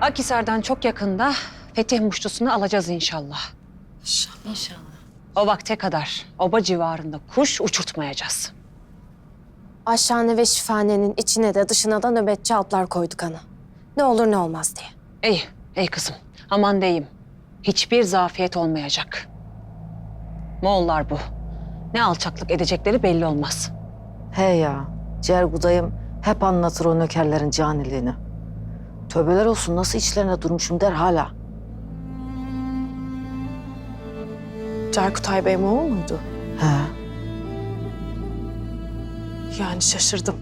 Akhisar'dan çok yakında Fetih muştusunu alacağız inşallah. İnşallah. İnşallah. O vakte kadar oba civarında kuş uçurtmayacağız. Aşhane ve şifanenin içine de dışına da nöbetçi altlar koyduk ana. Ne olur ne olmaz diye. İyi, ey kızım. Aman deyim. Hiçbir zafiyet olmayacak. Moğollar bu. Ne alçaklık edecekleri belli olmaz. He ya. Cergudayım hep anlatır o nökerlerin caniliğini. Tövbeler olsun nasıl içlerine durmuşum der hala. Cerkutay Bey Moğol muydu? He. Yani şaşırdım.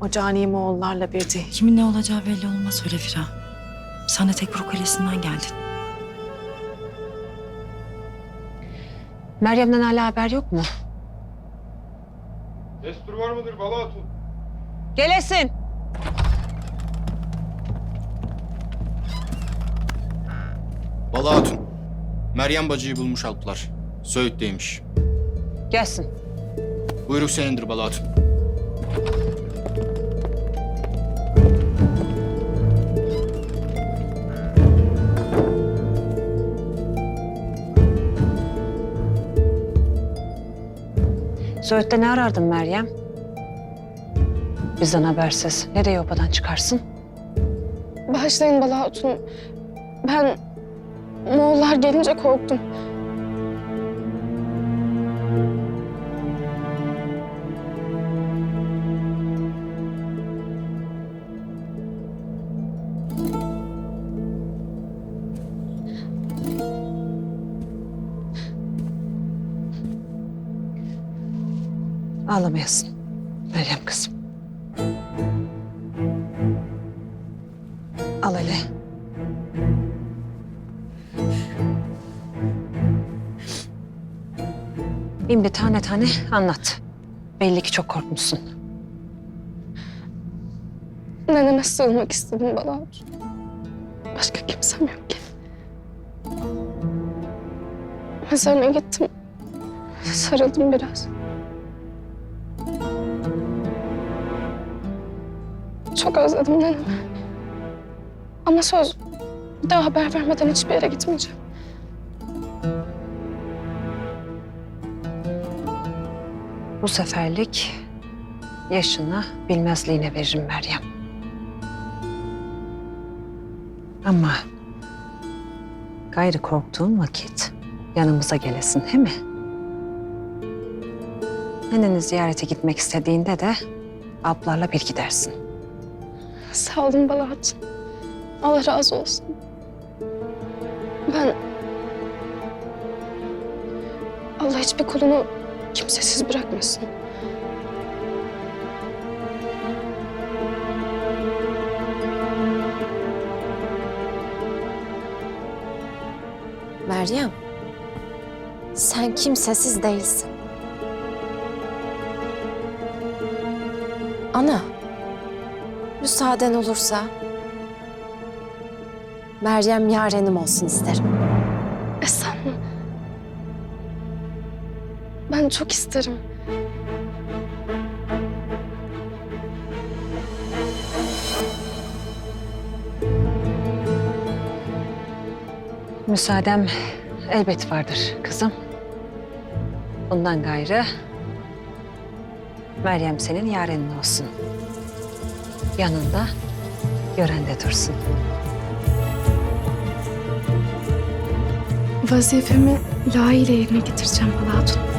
O cani Moğollarla bir değil. Kimin ne olacağı belli olmaz öyle Fira. Sen de Tekfur Kalesi'nden geldin. Meryem'den hala haber yok mu? Destur var mıdır Bala Hatun? Gelesin. Bala Hatun. Meryem bacıyı bulmuş alplar. Söğüt'teymiş. Gelsin. Buyruk senindir Bala Hatun. Söğüt'te ne arardın Meryem? Bizden habersiz. Nereye obadan çıkarsın? Bağışlayın Bala Hatun. Ben Moğollar gelince korktum. Ağlamayasın. Meryem kızım. Al hele. Şimdi tane tane anlat. Belli ki çok korkmuşsun. Neneme sığınmak istedim Bala Hatun. Başka kimsem yok ki. Mezarına gittim. Sarıldım biraz. Çok özledim nenemi. Ama söz daha haber vermeden hiçbir yere gitmeyeceğim. Bu seferlik yaşına bilmezliğine veririm Meryem. Ama gayrı korktuğun vakit yanımıza gelesin, he mi? Neneni ziyarete gitmek istediğinde de ablarla bir gidersin. Sağ olun Bala Hatun. Allah razı olsun. Ben... Allah hiçbir kulunu kimsesiz bırakmasın. Meryem, sen kimsesiz değilsin. Ana, müsaaden olursa Meryem yarenim olsun isterim. Ben çok isterim. Müsaadem elbet vardır kızım. Bundan gayrı Meryem senin yarenin olsun. Yanında görende dursun. Vazifemi layığıyla yerine getireceğim Bala Hatun.